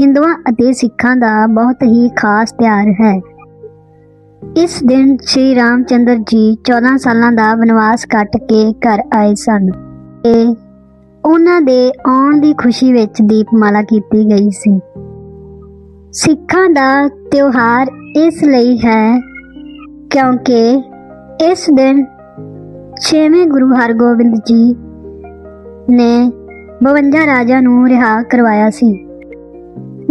ਹਿੰਦੂਆਂ ਅਤੇ ਸਿੱਖਾਂ ਦਾ ਬਹੁਤ ਹੀ ਖਾਸ ਤਿਉਹਾਰ ਹੈ। ਇਸ ਦਿਨ ਸ਼੍ਰੀ ਰਾਮਚੰਦਰ ਜੀ 14 ਸਾਲਾਂ ਦਾ ਵਨਵਾਸ ਕੱਟ ਕੇ ਘਰ ਆਏ ਸਨ ਤੇ ਉਹਨਾਂ ਦੇ ਆਉਣ ਦੀ ਖੁਸ਼ੀ ਵਿੱਚ ਦੀਪਮਾਲਾ ਕੀਤੀ ਗਈ ਸੀ। ਸਿੱਖਾਂ ਦਾ ਤਿਉਹਾਰ ਇਸ ਲਈ ਹੈ ਕਿਉਂਕਿ ਇਸ ਦਿਨ ਛੇਵੇਂ ਗੁਰੂ ਹਰਗੋਬਿੰਦ ਜੀ ਨੇ 52 ਰਾਜਾ ਨੂੰ ਰਿਹਾ ਕਰਵਾਇਆ ਸੀ।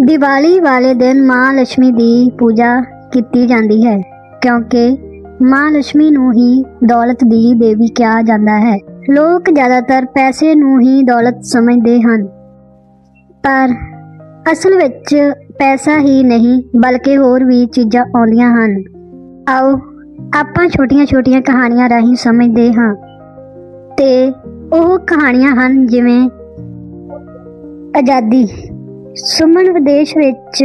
ਦੀਵਾਲੀ ਵਾਲੇ ਦਿਨ ਮਾਂ ਲక్ష్ਮੀ ਦੀ ਪੂਜਾ ਕੀਤੀ ਜਾਂਦੀ ਹੈ, ਕਿਉਂਕਿ ਮਾਂ ਲక్ష్ਮੀ ਨੂੰ ਹੀ ਦੌਲਤ ਦੀ ਦੇਵੀ ਕਿਹਾ ਜਾਂਦਾ ਹੈ। ਲੋਕ ਜ਼ਿਆਦਾਤਰ ਪੈਸੇ ਨੂੰ ਹੀ ਦੌਲਤ ਸਮਝਦੇ ਹਨ। ਪਰ ਅਸਲ ਵਿੱਚ ਪੈਸਾ ਹੀ ਨਹੀਂ, ਬਲਕਿ ਹੋਰ ਵੀ ਚੀਜ਼ਾਂ ਆਉਂਦੀਆਂ ਹਨ। ਆਓ ਆਪਾਂ ਛੋਟੀਆਂ-ਛੋਟੀਆਂ ਕਹਾਣੀਆਂ ਰਾਹੀਂ ਸਮਝਦੇ ਹਾਂ। ਤੇ ਉਹ ਕਹਾਣੀਆਂ ਹਨ ਜਿਵੇਂ ਆਜ਼ਾਦੀ। ਸੁਮਨ ਵਿਦੇਸ਼ ਵਿੱਚ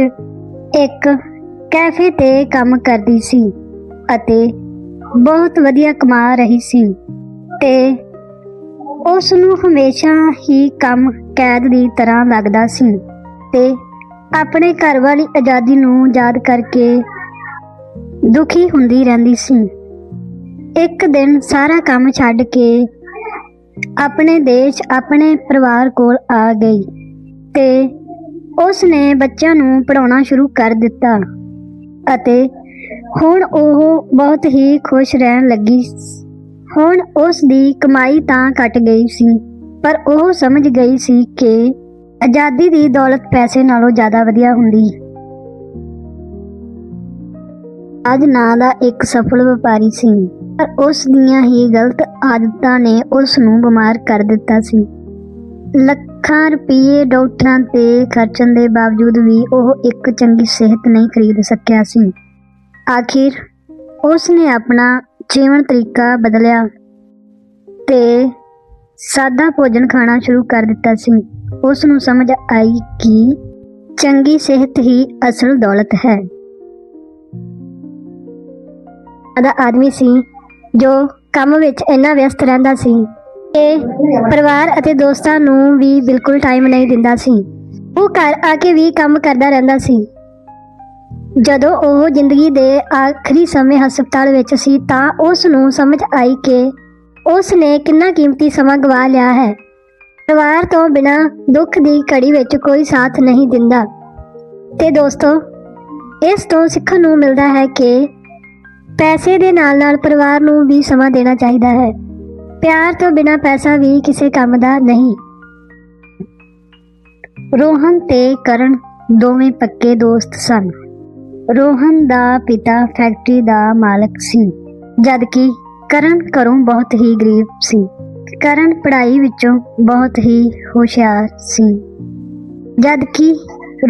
ਇੱਕ ਕੈਫੇ ਤੇ ਕੰਮ ਕਰਦੀ ਸੀ ਅਤੇ ਬਹੁਤ ਵਧੀਆ ਕਮਾ ਰਹੀ ਸੀ ਤੇ ਉਸ ਨੂੰ ਹਮੇਸ਼ਾ ਹੀ ਕੰਮ ਕੈਦ ਦੀ ਤਰ੍ਹਾਂ ਲੱਗਦਾ ਸੀ ਤੇ ਆਪਣੇ ਘਰ ਵਾਲੀ ਆਜ਼ਾਦੀ ਨੂੰ ਯਾਦ ਕਰਕੇ ਦੁਖੀ ਹੁੰਦੀ ਰਹਿੰਦੀ ਸੀ। ਇੱਕ ਦਿਨ ਸਾਰਾ ਕੰਮ ਛੱਡ ਕੇ ਆਪਣੇ ਦੇਸ਼, ਆਪਣੇ ਪਰਿਵਾਰ ਕੋਲ ਆ ਗਈ ਤੇ ਉਸ ਨੇ ਬੱਚਿਆਂ ਨੂੰ ਪੜਾਉਣਾ ਸ਼ੁਰੂ ਕਰ ਦਿੱਤਾ ਅਤੇ ਹੁਣ ਉਹ ਬਹੁਤ ਹੀ ਖੁਸ਼ ਰਹਿਣ ਲੱਗੀ ਹੁਣ ਉਸ ਦੀ ਕਮਾਈ ਤਾਂ ਘਟ ਗਈ ਸੀ, ਪਰ ਉਹ ਸਮਝ ਗਈ ਸੀ ਕਿ ਆਜ਼ਾਦੀ ਦੀ ਦੌਲਤ ਪੈਸੇ ਨਾਲੋਂ ਜ਼ਿਆਦਾ ਵਧੀਆ ਹੁੰਦੀ। ਅੱਜ ਨਾਂ ਦਾ ਇੱਕ ਸਫਲ ਵਪਾਰੀ ਸੀ, ਪਰ ਉਸ ਦੀਆਂ ਹੀ ਗਲਤ ਆਦਤਾਂ ਨੇ ਉਸ ਨੂੰ ਬਿਮਾਰ ਕਰ ਦਿੱਤਾ ਸੀ। ਲੱਖਾਂ ਰੁਪਏ ਡਾਕਟਰਾਂ ਤੇ ਖਰਚਣ ਦੇ ਬਾਵਜੂਦ ਵੀ ਉਹ ਇੱਕ ਚੰਗੀ ਸਿਹਤ ਨਹੀਂ ਖਰੀਦ ਸਕਿਆ ਸੀ। ਆਖਿਰ ਉਸ ਨੇ ਆਪਣਾ ਜੀਵਨ ਤਰੀਕਾ ਬਦਲਿਆ ਤੇ ਸਾਦਾ ਭੋਜਨ ਖਾਣਾ ਸ਼ੁਰੂ ਕਰ ਦਿੱਤਾ ਸੀ। ਉਸ ਨੂੰ ਸਮਝ ਆਈ ਕਿ ਚੰਗੀ ਸਿਹਤ ਹੀ ਅਸਲ ਦੌਲਤ ਹੈ। ਅਦਾ ਆਦਮੀ ਸੀ ਜੋ ਕੰਮ ਵਿੱਚ ਇੰਨਾ ਵਿਅਸਤ ਰਹਿੰਦਾ ਸੀ। ਕਿ ਪਰਿਵਾਰ ਅਤੇ ਦੋਸਤਾਂ ਨੂੰ ਵੀ ਬਿਲਕੁਲ ਟਾਈਮ ਨਹੀਂ ਦਿੰਦਾ ਸੀ। ਉਹ ਘਰ ਆ ਕੇ ਵੀ ਕੰਮ ਕਰਦਾ ਰਹਿੰਦਾ ਸੀ। ਜਦੋਂ ਉਹ ਜ਼ਿੰਦਗੀ ਦੇ ਆਖਰੀ ਸਮੇਂ ਹਸਪਤਾਲ ਵਿੱਚ ਸੀ ਤਾਂ ਉਸ ਨੂੰ ਸਮਝ ਆਈ ਕਿ ਉਸ ਨੇ ਕਿੰਨਾ ਕੀਮਤੀ ਸਮਾਂ ਗਵਾ ਲਿਆ ਹੈ। ਪਰਿਵਾਰ ਤੋਂ ਬਿਨਾ ਦੁੱਖ ਦੀ ਘੜੀ ਵਿੱਚ ਕੋਈ ਸਾਥ ਨਹੀਂ ਦਿੰਦਾ। ਤੇ ਦੋਸਤੋ, ਇਸ ਤੋਂ ਸਿੱਖਣ ਨੂੰ ਮਿਲਦਾ ਹੈ ਕਿ ਪੈਸੇ ਦੇ ਨਾਲ-ਨਾਲ ਪਰਿਵਾਰ ਨੂੰ ਵੀ ਸਮਾਂ ਦੇਣਾ ਚਾਹੀਦਾ ਹੈ। ਪਿਆਰ ਤੋਂ ਬਿਨਾ ਪੈਸਾ ਵੀ ਕਿਸੇ ਕੰਮ ਦਾ ਨਹੀਂ। ਰੋਹਨ ਤੇ ਕਰਨ ਦੋਵੇਂ ਪੱਕੇ ਦੋਸਤ ਸਨ। ਰੋਹਨ ਦਾ ਪਿਤਾ ਫੈਕਟਰੀ ਦਾ ਮਾਲਕ ਸੀ, ਜਦਕਿ ਕਰਨ ਘਰੋਂ ਬਹੁਤ ਹੀ ਗਰੀਬ ਸੀ। ਕਰਨ ਪੜ੍ਹਾਈ ਵਿੱਚੋਂ ਬਹੁਤ ਹੀ ਹੁਸ਼ਿਆਰ ਸੀ। ਜਦਕਿ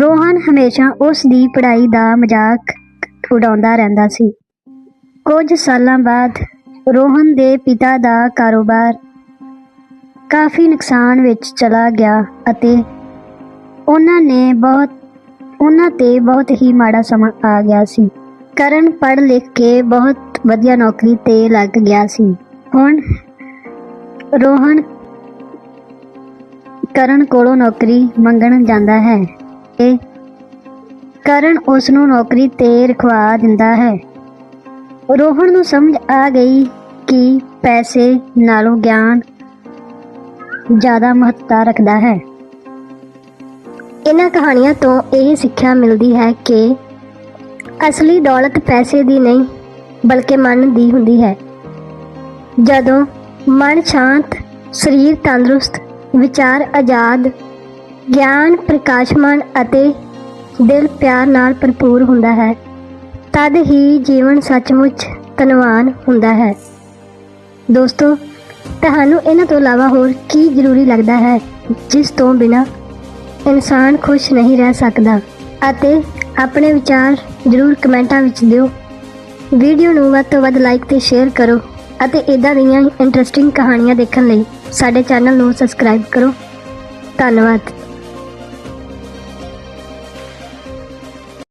ਰੋਹਨ ਹਮੇਸ਼ਾ ਉਸ ਦੀ ਪੜ੍ਹਾਈ ਦਾ ਮਜ਼ਾਕ ਉਡਾਉਂਦਾ ਰਹਿੰਦਾ ਸੀ। ਕੁਝ ਸਾਲਾਂ ਬਾਅਦ ਰੋਹਨ ਦੇ ਪਿਤਾ ਦਾ ਕਾਰੋਬਾਰ ਕਾਫੀ ਨੁਕਸਾਨ ਵਿੱਚ ਚਲਾ ਗਿਆ ਅਤੇ ਉਹਨਾਂ ਨੇ ਬਹੁਤ, ਉਹਨਾਂ ਤੇ ਬਹੁਤ ਹੀ ਮਾੜਾ ਸਮਾਂ ਆ ਗਿਆ ਸੀ। ਕਰਨ ਪੜ੍ਹ ਲਿਖ ਕੇ ਬਹੁਤ ਵਧੀਆ ਨੌਕਰੀ ਤੇ ਲੱਗ ਗਿਆ ਸੀ। ਹੁਣ ਰੋਹਨ ਕਰਨ ਕੋਲੋਂ ਨੌਕਰੀ ਮੰਗਣ ਜਾਂਦਾ ਹੈ ਤੇ ਕਰਨ ਉਸ ਨੂੰ ਨੌਕਰੀ ਤੇ ਰਖਵਾ ਦਿੰਦਾ ਹੈ। ਰੋਹਨ ਨੂੰ ਸਮਝ ਆ ਗਈ ਕਿ ਪੈਸੇ ਨਾਲੋਂ ਗਿਆਨ ਜ਼ਿਆਦਾ ਮਹੱਤਤਾ ਰੱਖਦਾ ਹੈ। ਇਹਨਾਂ ਕਹਾਣੀਆਂ ਤੋਂ ਇਹ ਸਿੱਖਿਆ ਮਿਲਦੀ ਹੈ ਕਿ ਅਸਲੀ ਦੌਲਤ ਪੈਸੇ ਦੀ ਨਹੀਂ, ਬਲਕਿ ਮਨ ਦੀ ਹੁੰਦੀ ਹੈ। ਜਦੋਂ ਮਨ ਸ਼ਾਂਤ, ਸਰੀਰ ਤੰਦਰੁਸਤ, ਵਿਚਾਰ ਆਜ਼ਾਦ, ਗਿਆਨ ਪ੍ਰਕਾਸ਼ਮਾਨ ਅਤੇ ਦਿਲ ਪਿਆਰ ਨਾਲ ਭਰਪੂਰ ਹੁੰਦਾ ਹੈ ਤਦ ਹੀ ਜੀਵਨ ਸੱਚਮੁੱਚ ਧਨਵਾਨ ਹੁੰਦਾ ਹੈ। ਦੋਸਤੋ, ਤੁਹਾਨੂੰ ਇਹਨਾਂ ਤੋਂ ਇਲਾਵਾ ਹੋਰ ਕੀ ਜ਼ਰੂਰੀ ਲੱਗਦਾ ਹੈ, ਜਿਸ ਤੋਂ ਬਿਨਾ ਇਨਸਾਨ ਖੁਸ਼ ਨਹੀਂ ਰਹਿ ਸਕਦਾ? ਅਤੇ ਆਪਣੇ ਵਿਚਾਰ ਜ਼ਰੂਰ ਕਮੈਂਟਾਂ ਵਿੱਚ ਦਿਓ। ਵੀਡੀਓ ਨੂੰ ਵੱਧ ਤੋਂ ਵੱਧ ਲਾਈਕ ਤੇ ਸ਼ੇਅਰ ਕਰੋ ਅਤੇ ਇਦਾਂ ਦੀਆਂ ਇੰਟਰਸਟਿੰਗ ਕਹਾਣੀਆਂ ਦੇਖਣ ਲਈ ਸਾਡੇ ਚੈਨਲ ਨੂੰ ਸਬਸਕ੍ਰਾਈਬ ਕਰੋ। ਧੰਨਵਾਦ।